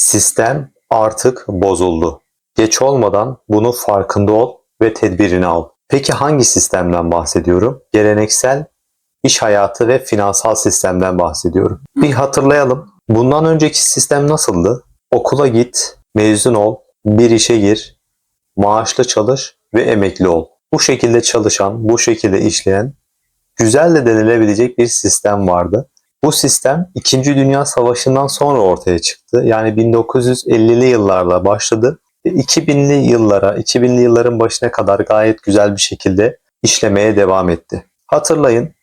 Sistem artık bozuldu. Geç olmadan bunun farkında ol ve tedbirini al. Peki hangi sistemden bahsediyorum? Geleneksel iş hayatı ve finansal sistemden bahsediyorum. Bir hatırlayalım. Bundan önceki sistem nasıldı? Okula git, mezun ol, bir işe gir, maaşlı çalış ve emekli ol. Bu şekilde çalışan, bu şekilde işleyen güzel de denilebilecek bir sistem vardı. Bu sistem 2. Dünya Savaşı'ndan sonra ortaya çıktı. Yani 1950'li yıllarda başladı. ve 2000'li yıllara, 2000'li yılların başına kadar gayet güzel bir şekilde işlemeye devam etti. Hatırlayın,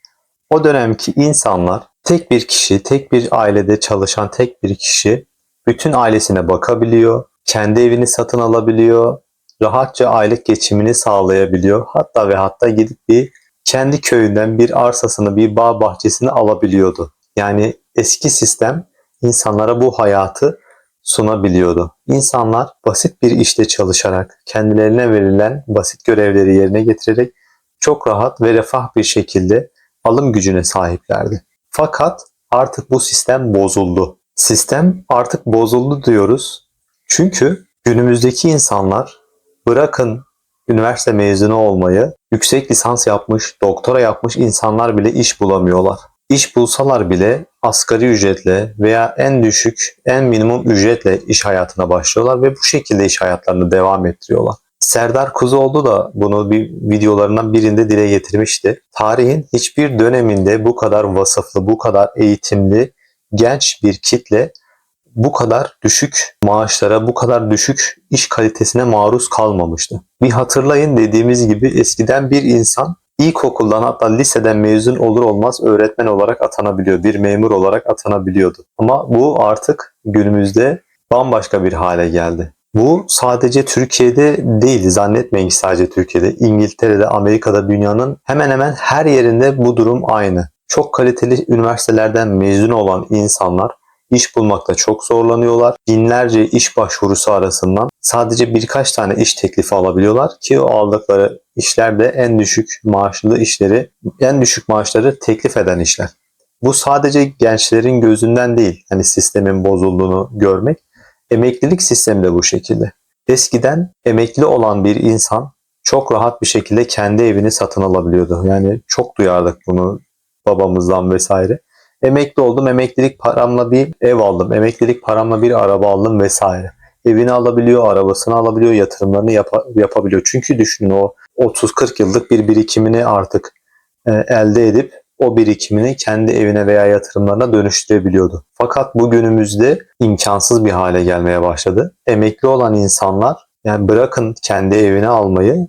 o dönemki insanlar tek bir kişi, tek bir ailede çalışan tek bir kişi bütün ailesine bakabiliyor, kendi evini satın alabiliyor, rahatça aylık geçimini sağlayabiliyor. Hatta ve hatta gidip bir kendi köyünden bir arsasını, bir bağ bahçesini alabiliyordu. Yani eski sistem insanlara bu hayatı sunabiliyordu. İnsanlar basit bir işte çalışarak, kendilerine verilen basit görevleri yerine getirerek çok rahat ve refah bir şekilde alım gücüne sahiplerdi. Fakat artık bu sistem bozuldu. Sistem artık bozuldu diyoruz. Çünkü günümüzdeki insanlar bırakın üniversite mezunu olmayı, yüksek lisans yapmış, doktora yapmış insanlar bile iş bulamıyorlar. İş bulsalar bile asgari ücretle veya en düşük, en minimum ücretle iş hayatına başlıyorlar ve bu şekilde iş hayatlarını devam ettiriyorlar. Serdar Kuzuoğlu da bunu bir videolarından birinde dile getirmişti. Tarihin hiçbir döneminde bu kadar vasıflı, bu kadar eğitimli, genç bir kitle bu kadar düşük maaşlara, bu kadar düşük iş kalitesine maruz kalmamıştı. Bir hatırlayın dediğimiz gibi eskiden bir insan ilkokuldan hatta liseden mezun olur olmaz öğretmen olarak atanabiliyor, bir memur olarak atanabiliyordu. Ama bu artık günümüzde bambaşka bir hale geldi. Bu sadece Türkiye'de değil, zannetmeyin sadece Türkiye'de. İngiltere'de, Amerika'da, dünyanın hemen hemen her yerinde bu durum aynı. Çok kaliteli üniversitelerden mezun olan insanlar iş bulmakta çok zorlanıyorlar. Binlerce iş başvurusu arasından sadece birkaç tane iş teklifi alabiliyorlar ki o aldıkları işler de en düşük maaşlı işleri, en düşük maaşları teklif eden işler. Bu sadece gençlerin gözünden değil, hani sistemin bozulduğunu görmek. Emeklilik sistemi de bu şekilde. Eskiden emekli olan bir insan çok rahat bir şekilde kendi evini satın alabiliyordu. Yani çok duyardık bunu babamızdan vesaire. Emekli oldum, emeklilik paramla bir ev aldım, emeklilik paramla bir araba aldım vesaire. Evini alabiliyor, arabasını alabiliyor, yatırımlarını yap- yapabiliyor. Çünkü düşünün o 30-40 yıllık bir birikimini artık e, elde edip o birikimini kendi evine veya yatırımlarına dönüştürebiliyordu. Fakat bugünümüzde imkansız bir hale gelmeye başladı. Emekli olan insanlar yani bırakın kendi evini almayı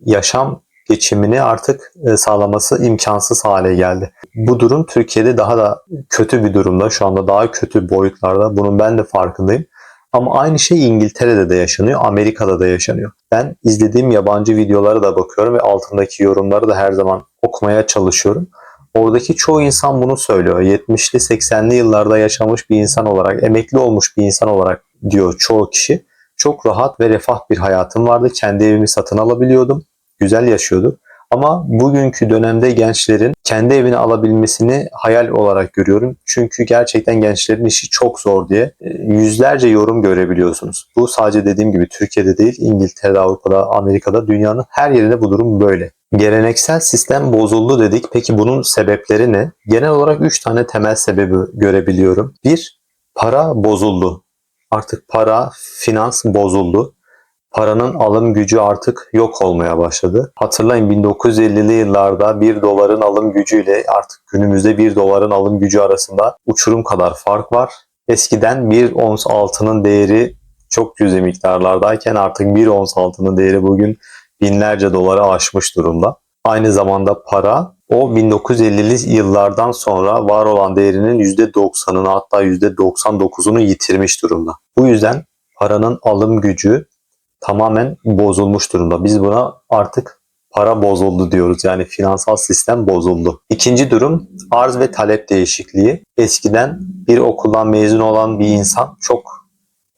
yaşam geçimini artık e, sağlaması imkansız hale geldi. Bu durum Türkiye'de daha da kötü bir durumda. Şu anda daha kötü boyutlarda. Bunun ben de farkındayım. Ama aynı şey İngiltere'de de yaşanıyor, Amerika'da da yaşanıyor. Ben izlediğim yabancı videolara da bakıyorum ve altındaki yorumları da her zaman okumaya çalışıyorum. Oradaki çoğu insan bunu söylüyor. 70'li 80'li yıllarda yaşamış bir insan olarak, emekli olmuş bir insan olarak diyor çoğu kişi. Çok rahat ve refah bir hayatım vardı. Kendi evimi satın alabiliyordum. Güzel yaşıyorduk. Ama bugünkü dönemde gençlerin kendi evini alabilmesini hayal olarak görüyorum. Çünkü gerçekten gençlerin işi çok zor diye e, yüzlerce yorum görebiliyorsunuz. Bu sadece dediğim gibi Türkiye'de değil, İngiltere'de, Avrupa'da, Amerika'da, dünyanın her yerinde bu durum böyle. Geleneksel sistem bozuldu dedik. Peki bunun sebepleri ne? Genel olarak 3 tane temel sebebi görebiliyorum. Bir, para bozuldu. Artık para, finans bozuldu paranın alım gücü artık yok olmaya başladı. Hatırlayın 1950'li yıllarda 1 doların alım gücüyle artık günümüzde 1 doların alım gücü arasında uçurum kadar fark var. Eskiden 1 ons altının değeri çok cüzi miktarlardayken artık 1 ons altının değeri bugün binlerce doları aşmış durumda. Aynı zamanda para o 1950'li yıllardan sonra var olan değerinin %90'ını hatta %99'unu yitirmiş durumda. Bu yüzden paranın alım gücü tamamen bozulmuş durumda. Biz buna artık para bozuldu diyoruz. Yani finansal sistem bozuldu. İkinci durum arz ve talep değişikliği. Eskiden bir okuldan mezun olan bir insan çok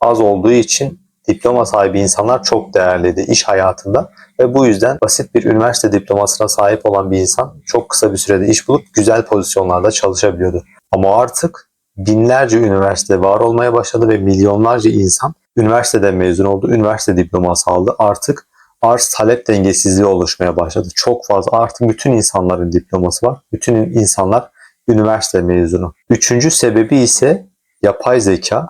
az olduğu için diploma sahibi insanlar çok değerliydi iş hayatında ve bu yüzden basit bir üniversite diplomasına sahip olan bir insan çok kısa bir sürede iş bulup güzel pozisyonlarda çalışabiliyordu. Ama artık binlerce üniversite var olmaya başladı ve milyonlarca insan üniversiteden mezun oldu, üniversite diploması aldı. Artık arz talep dengesizliği oluşmaya başladı. Çok fazla artık bütün insanların diploması var. Bütün insanlar üniversite mezunu. Üçüncü sebebi ise yapay zeka.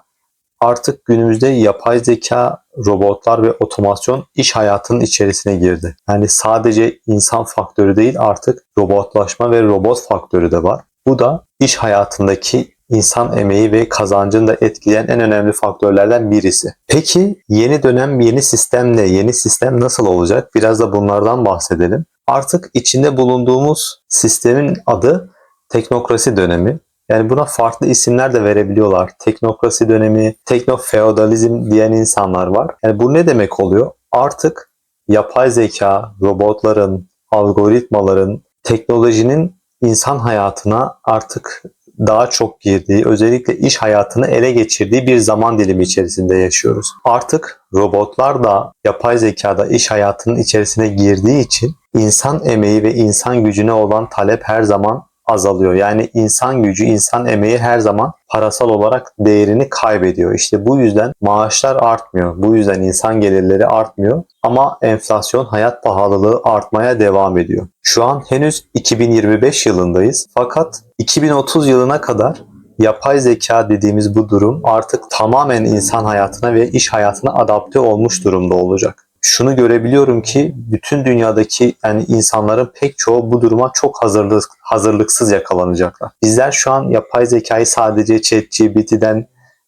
Artık günümüzde yapay zeka, robotlar ve otomasyon iş hayatının içerisine girdi. Yani sadece insan faktörü değil artık robotlaşma ve robot faktörü de var. Bu da iş hayatındaki insan emeği ve kazancını da etkileyen en önemli faktörlerden birisi. Peki yeni dönem yeni sistem ne? Yeni sistem nasıl olacak? Biraz da bunlardan bahsedelim. Artık içinde bulunduğumuz sistemin adı teknokrasi dönemi. Yani buna farklı isimler de verebiliyorlar. Teknokrasi dönemi, teknofeodalizm diyen insanlar var. Yani bu ne demek oluyor? Artık yapay zeka, robotların, algoritmaların, teknolojinin insan hayatına artık daha çok girdiği, özellikle iş hayatını ele geçirdiği bir zaman dilimi içerisinde yaşıyoruz. Artık robotlar da yapay zekada iş hayatının içerisine girdiği için insan emeği ve insan gücüne olan talep her zaman azalıyor. Yani insan gücü, insan emeği her zaman parasal olarak değerini kaybediyor. İşte bu yüzden maaşlar artmıyor. Bu yüzden insan gelirleri artmıyor. Ama enflasyon, hayat pahalılığı artmaya devam ediyor. Şu an henüz 2025 yılındayız. Fakat 2030 yılına kadar yapay zeka dediğimiz bu durum artık tamamen insan hayatına ve iş hayatına adapte olmuş durumda olacak şunu görebiliyorum ki bütün dünyadaki yani insanların pek çoğu bu duruma çok hazırlık hazırlıksız yakalanacaklar. Bizler şu an yapay zekayı sadece ChatGPT'den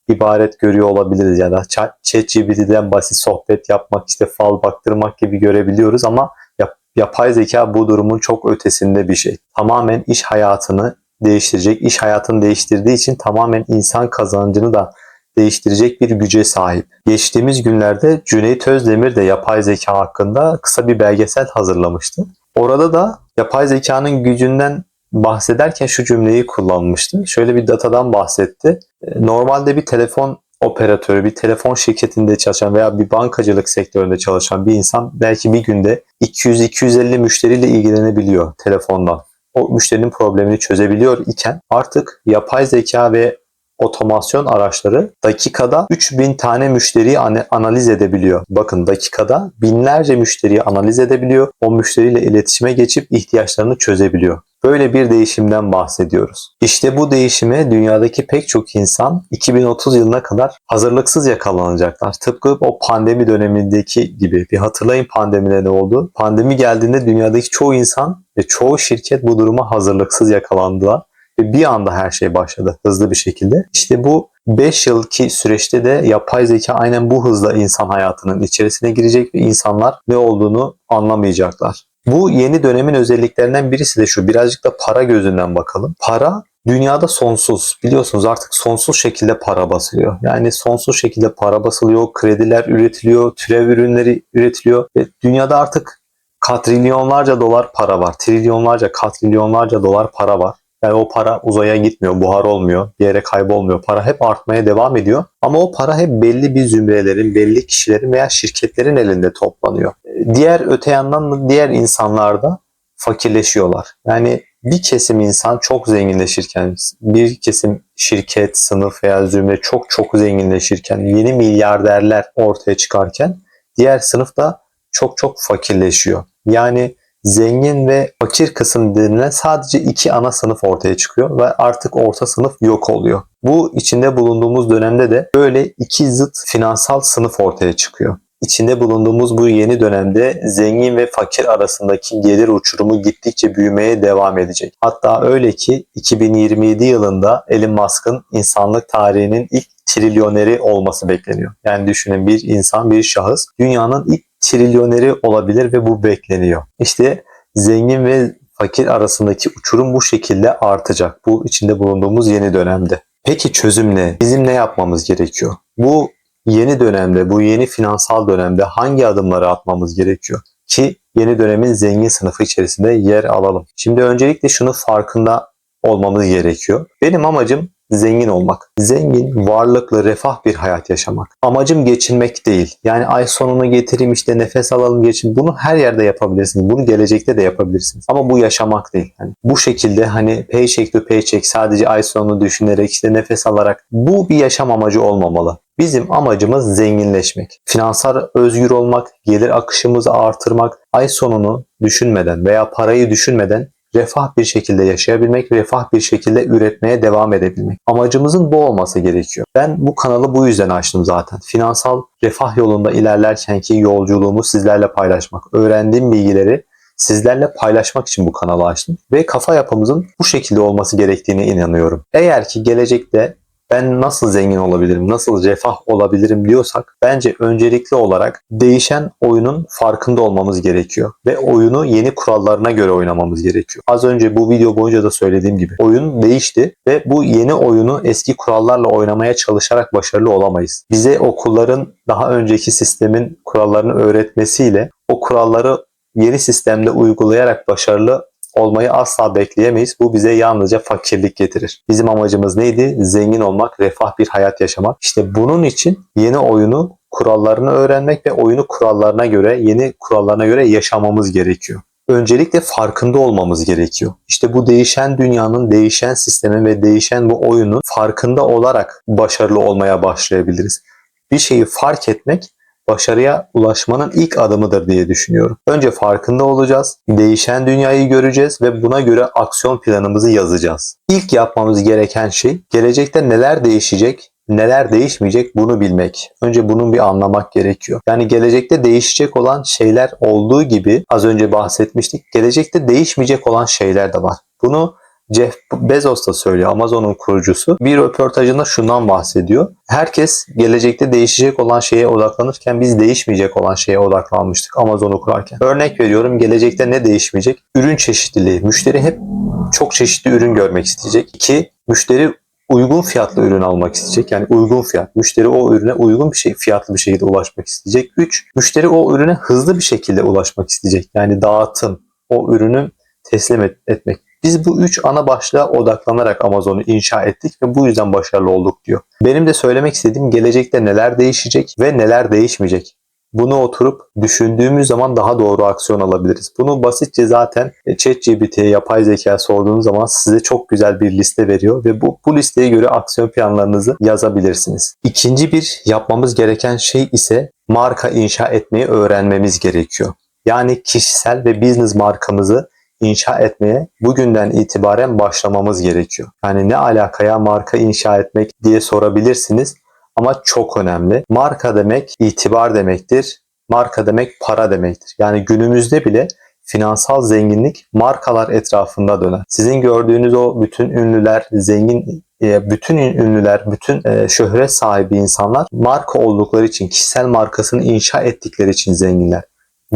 ibaret görüyor olabiliriz ya da ChatGPT'den basit sohbet yapmak, işte fal baktırmak gibi görebiliyoruz ama yap, yapay zeka bu durumun çok ötesinde bir şey. Tamamen iş hayatını değiştirecek, iş hayatını değiştirdiği için tamamen insan kazancını da değiştirecek bir güce sahip. Geçtiğimiz günlerde Cüneyt Özdemir de yapay zeka hakkında kısa bir belgesel hazırlamıştı. Orada da yapay zekanın gücünden bahsederken şu cümleyi kullanmıştı. Şöyle bir datadan bahsetti. Normalde bir telefon operatörü, bir telefon şirketinde çalışan veya bir bankacılık sektöründe çalışan bir insan belki bir günde 200-250 müşteriyle ilgilenebiliyor telefondan. O müşterinin problemini çözebiliyor iken artık yapay zeka ve otomasyon araçları dakikada 3000 tane müşteriyi analiz edebiliyor. Bakın dakikada binlerce müşteriyi analiz edebiliyor. O müşteriyle iletişime geçip ihtiyaçlarını çözebiliyor. Böyle bir değişimden bahsediyoruz. İşte bu değişime dünyadaki pek çok insan 2030 yılına kadar hazırlıksız yakalanacaklar. Tıpkı o pandemi dönemindeki gibi. Bir hatırlayın pandemide ne oldu? Pandemi geldiğinde dünyadaki çoğu insan ve çoğu şirket bu duruma hazırlıksız yakalandılar ve bir anda her şey başladı hızlı bir şekilde. İşte bu 5 yılki süreçte de yapay zeka aynen bu hızla insan hayatının içerisine girecek ve insanlar ne olduğunu anlamayacaklar. Bu yeni dönemin özelliklerinden birisi de şu. Birazcık da para gözünden bakalım. Para dünyada sonsuz. Biliyorsunuz artık sonsuz şekilde para basılıyor. Yani sonsuz şekilde para basılıyor, krediler üretiliyor, türev ürünleri üretiliyor ve dünyada artık katrilyonlarca dolar para var. Trilyonlarca, katrilyonlarca dolar para var. Yani o para uzaya gitmiyor, buhar olmuyor, bir yere kaybolmuyor. Para hep artmaya devam ediyor. Ama o para hep belli bir zümrelerin, belli kişilerin veya şirketlerin elinde toplanıyor. Diğer öte yandan da diğer insanlar da fakirleşiyorlar. Yani bir kesim insan çok zenginleşirken, bir kesim şirket, sınıf veya zümre çok çok zenginleşirken, yeni milyarderler ortaya çıkarken diğer sınıf da çok çok fakirleşiyor. Yani zengin ve fakir kısım denilen sadece iki ana sınıf ortaya çıkıyor ve artık orta sınıf yok oluyor. Bu içinde bulunduğumuz dönemde de böyle iki zıt finansal sınıf ortaya çıkıyor. İçinde bulunduğumuz bu yeni dönemde zengin ve fakir arasındaki gelir uçurumu gittikçe büyümeye devam edecek. Hatta öyle ki 2027 yılında Elon Musk'ın insanlık tarihinin ilk trilyoneri olması bekleniyor. Yani düşünün bir insan, bir şahıs dünyanın ilk trilyoneri olabilir ve bu bekleniyor. İşte zengin ve fakir arasındaki uçurum bu şekilde artacak. Bu içinde bulunduğumuz yeni dönemde. Peki çözüm ne? Bizim ne yapmamız gerekiyor? Bu yeni dönemde, bu yeni finansal dönemde hangi adımları atmamız gerekiyor? Ki yeni dönemin zengin sınıfı içerisinde yer alalım. Şimdi öncelikle şunu farkında olmamız gerekiyor. Benim amacım zengin olmak. Zengin, varlıklı, refah bir hayat yaşamak. Amacım geçinmek değil. Yani ay sonunu getireyim işte nefes alalım geçin. Bunu her yerde yapabilirsiniz. Bunu gelecekte de yapabilirsiniz. Ama bu yaşamak değil. Yani bu şekilde hani paycheck to paycheck sadece ay sonunu düşünerek işte nefes alarak bu bir yaşam amacı olmamalı. Bizim amacımız zenginleşmek. Finansal özgür olmak, gelir akışımızı artırmak, ay sonunu düşünmeden veya parayı düşünmeden refah bir şekilde yaşayabilmek, refah bir şekilde üretmeye devam edebilmek. Amacımızın bu olması gerekiyor. Ben bu kanalı bu yüzden açtım zaten. Finansal refah yolunda ilerlerkenki yolculuğumu sizlerle paylaşmak, öğrendiğim bilgileri sizlerle paylaşmak için bu kanalı açtım. Ve kafa yapımızın bu şekilde olması gerektiğine inanıyorum. Eğer ki gelecekte ben nasıl zengin olabilirim, nasıl refah olabilirim diyorsak bence öncelikli olarak değişen oyunun farkında olmamız gerekiyor ve oyunu yeni kurallarına göre oynamamız gerekiyor. Az önce bu video boyunca da söylediğim gibi oyun değişti ve bu yeni oyunu eski kurallarla oynamaya çalışarak başarılı olamayız. Bize okulların daha önceki sistemin kurallarını öğretmesiyle o kuralları yeni sistemde uygulayarak başarılı olmayı asla bekleyemeyiz. Bu bize yalnızca fakirlik getirir. Bizim amacımız neydi? Zengin olmak, refah bir hayat yaşamak. İşte bunun için yeni oyunu kurallarını öğrenmek ve oyunu kurallarına göre, yeni kurallarına göre yaşamamız gerekiyor. Öncelikle farkında olmamız gerekiyor. İşte bu değişen dünyanın, değişen sistemin ve değişen bu oyunun farkında olarak başarılı olmaya başlayabiliriz. Bir şeyi fark etmek başarıya ulaşmanın ilk adımıdır diye düşünüyorum. Önce farkında olacağız, değişen dünyayı göreceğiz ve buna göre aksiyon planımızı yazacağız. İlk yapmamız gereken şey gelecekte neler değişecek, neler değişmeyecek bunu bilmek. Önce bunun bir anlamak gerekiyor. Yani gelecekte değişecek olan şeyler olduğu gibi az önce bahsetmiştik. Gelecekte değişmeyecek olan şeyler de var. Bunu Jeff Bezos da söylüyor Amazon'un kurucusu. Bir röportajında şundan bahsediyor. Herkes gelecekte değişecek olan şeye odaklanırken biz değişmeyecek olan şeye odaklanmıştık Amazon'u kurarken. Örnek veriyorum gelecekte ne değişmeyecek? Ürün çeşitliliği. Müşteri hep çok çeşitli ürün görmek isteyecek. İki, müşteri uygun fiyatlı ürün almak isteyecek. Yani uygun fiyat. Müşteri o ürüne uygun bir şey fiyatlı bir şekilde ulaşmak isteyecek. 3. Müşteri o ürüne hızlı bir şekilde ulaşmak isteyecek. Yani dağıtım, o ürünü teslim et, etmek. Biz bu üç ana başlığa odaklanarak Amazon'u inşa ettik ve bu yüzden başarılı olduk diyor. Benim de söylemek istediğim gelecekte neler değişecek ve neler değişmeyecek. Bunu oturup düşündüğümüz zaman daha doğru aksiyon alabiliriz. Bunu basitçe zaten ChatGPT'ye yapay zeka sorduğunuz zaman size çok güzel bir liste veriyor ve bu, bu listeye göre aksiyon planlarınızı yazabilirsiniz. İkinci bir yapmamız gereken şey ise marka inşa etmeyi öğrenmemiz gerekiyor. Yani kişisel ve business markamızı inşa etmeye bugünden itibaren başlamamız gerekiyor. Yani ne alakaya marka inşa etmek diye sorabilirsiniz ama çok önemli. Marka demek itibar demektir. Marka demek para demektir. Yani günümüzde bile finansal zenginlik markalar etrafında döner. Sizin gördüğünüz o bütün ünlüler, zengin e, bütün ünlüler, bütün e, şöhret sahibi insanlar marka oldukları için, kişisel markasını inşa ettikleri için zenginler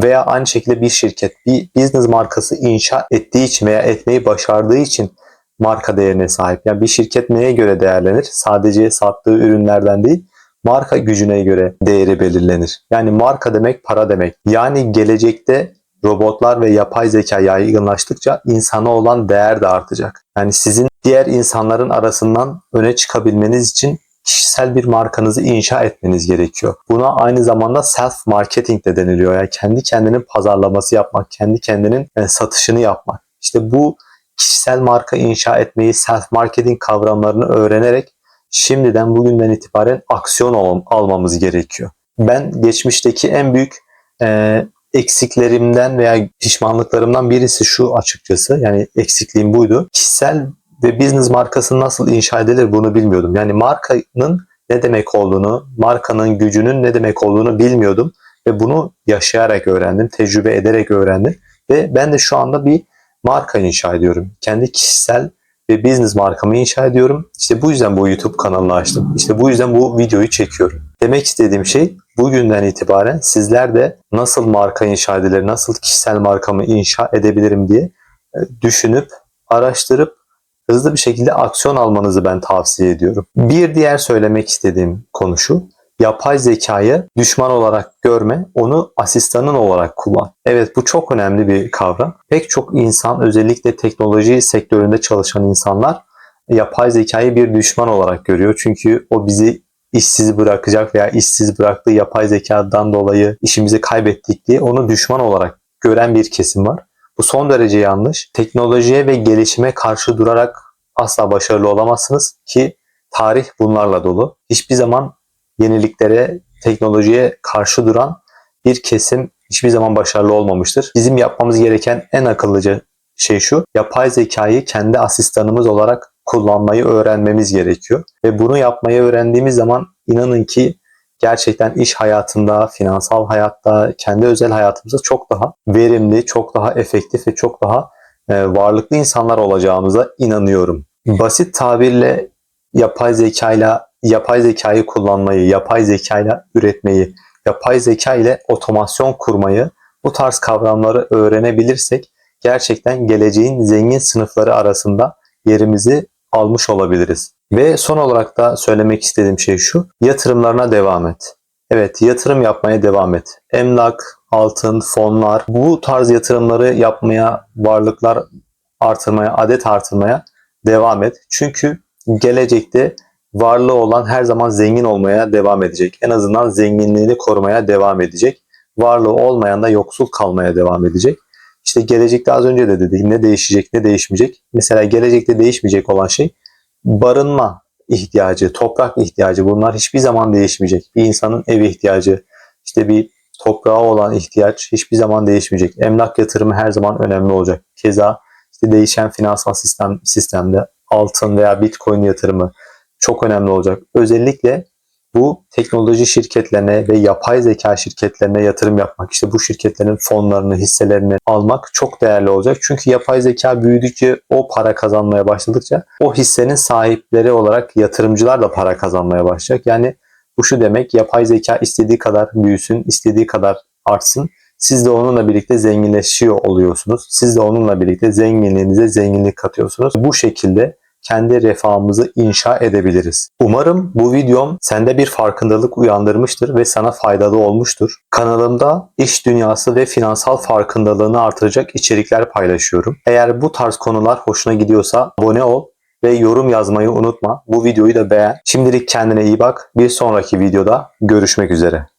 veya aynı şekilde bir şirket bir business markası inşa ettiği için veya etmeyi başardığı için marka değerine sahip. Yani bir şirket neye göre değerlenir? Sadece sattığı ürünlerden değil, marka gücüne göre değeri belirlenir. Yani marka demek para demek. Yani gelecekte robotlar ve yapay zeka yaygınlaştıkça insana olan değer de artacak. Yani sizin diğer insanların arasından öne çıkabilmeniz için kişisel bir markanızı inşa etmeniz gerekiyor. Buna aynı zamanda self marketing de deniliyor. Yani kendi kendinin pazarlaması yapmak, kendi kendinin e, satışını yapmak. İşte bu kişisel marka inşa etmeyi, self marketing kavramlarını öğrenerek şimdiden bugünden itibaren aksiyon al- almamız gerekiyor. Ben geçmişteki en büyük e, eksiklerimden veya pişmanlıklarımdan birisi şu açıkçası. Yani eksikliğim buydu. Kişisel ve business markası nasıl inşa edilir bunu bilmiyordum. Yani markanın ne demek olduğunu, markanın gücünün ne demek olduğunu bilmiyordum ve bunu yaşayarak öğrendim, tecrübe ederek öğrendim ve ben de şu anda bir marka inşa ediyorum. Kendi kişisel ve business markamı inşa ediyorum. İşte bu yüzden bu YouTube kanalını açtım. İşte bu yüzden bu videoyu çekiyorum. Demek istediğim şey bugünden itibaren sizler de nasıl marka inşa edilir, nasıl kişisel markamı inşa edebilirim diye e, düşünüp, araştırıp hızlı bir şekilde aksiyon almanızı ben tavsiye ediyorum. Bir diğer söylemek istediğim konu şu. Yapay zekayı düşman olarak görme, onu asistanın olarak kullan. Evet bu çok önemli bir kavram. Pek çok insan özellikle teknoloji sektöründe çalışan insanlar yapay zekayı bir düşman olarak görüyor. Çünkü o bizi işsiz bırakacak veya işsiz bıraktığı yapay zekadan dolayı işimizi kaybettik diye onu düşman olarak gören bir kesim var. Bu son derece yanlış. Teknolojiye ve gelişime karşı durarak asla başarılı olamazsınız ki tarih bunlarla dolu. Hiçbir zaman yeniliklere, teknolojiye karşı duran bir kesim hiçbir zaman başarılı olmamıştır. Bizim yapmamız gereken en akıllıca şey şu. Yapay zekayı kendi asistanımız olarak kullanmayı öğrenmemiz gerekiyor. Ve bunu yapmayı öğrendiğimiz zaman inanın ki gerçekten iş hayatında, finansal hayatta, kendi özel hayatımızda çok daha verimli, çok daha efektif ve çok daha e, varlıklı insanlar olacağımıza inanıyorum. Basit tabirle yapay zekayla yapay zekayı kullanmayı, yapay zekayla üretmeyi, yapay zeka ile otomasyon kurmayı, bu tarz kavramları öğrenebilirsek gerçekten geleceğin zengin sınıfları arasında yerimizi almış olabiliriz. Ve son olarak da söylemek istediğim şey şu. Yatırımlarına devam et. Evet yatırım yapmaya devam et. Emlak, altın, fonlar bu tarz yatırımları yapmaya, varlıklar artırmaya, adet artırmaya devam et. Çünkü gelecekte varlığı olan her zaman zengin olmaya devam edecek. En azından zenginliğini korumaya devam edecek. Varlığı olmayan da yoksul kalmaya devam edecek. İşte gelecekte az önce de dedik ne değişecek ne değişmeyecek. Mesela gelecekte değişmeyecek olan şey barınma ihtiyacı, toprak ihtiyacı bunlar hiçbir zaman değişmeyecek. Bir insanın ev ihtiyacı, işte bir toprağa olan ihtiyaç hiçbir zaman değişmeyecek. Emlak yatırımı her zaman önemli olacak. Keza işte değişen finansal sistem sistemde altın veya bitcoin yatırımı çok önemli olacak. Özellikle bu teknoloji şirketlerine ve yapay zeka şirketlerine yatırım yapmak, işte bu şirketlerin fonlarını, hisselerini almak çok değerli olacak. Çünkü yapay zeka büyüdükçe, o para kazanmaya başladıkça o hissenin sahipleri olarak yatırımcılar da para kazanmaya başlayacak. Yani bu şu demek, yapay zeka istediği kadar büyüsün, istediği kadar artsın. Siz de onunla birlikte zenginleşiyor oluyorsunuz. Siz de onunla birlikte zenginliğinize zenginlik katıyorsunuz. Bu şekilde kendi refahımızı inşa edebiliriz. Umarım bu videom sende bir farkındalık uyandırmıştır ve sana faydalı olmuştur. Kanalımda iş dünyası ve finansal farkındalığını artıracak içerikler paylaşıyorum. Eğer bu tarz konular hoşuna gidiyorsa abone ol ve yorum yazmayı unutma. Bu videoyu da beğen. Şimdilik kendine iyi bak. Bir sonraki videoda görüşmek üzere.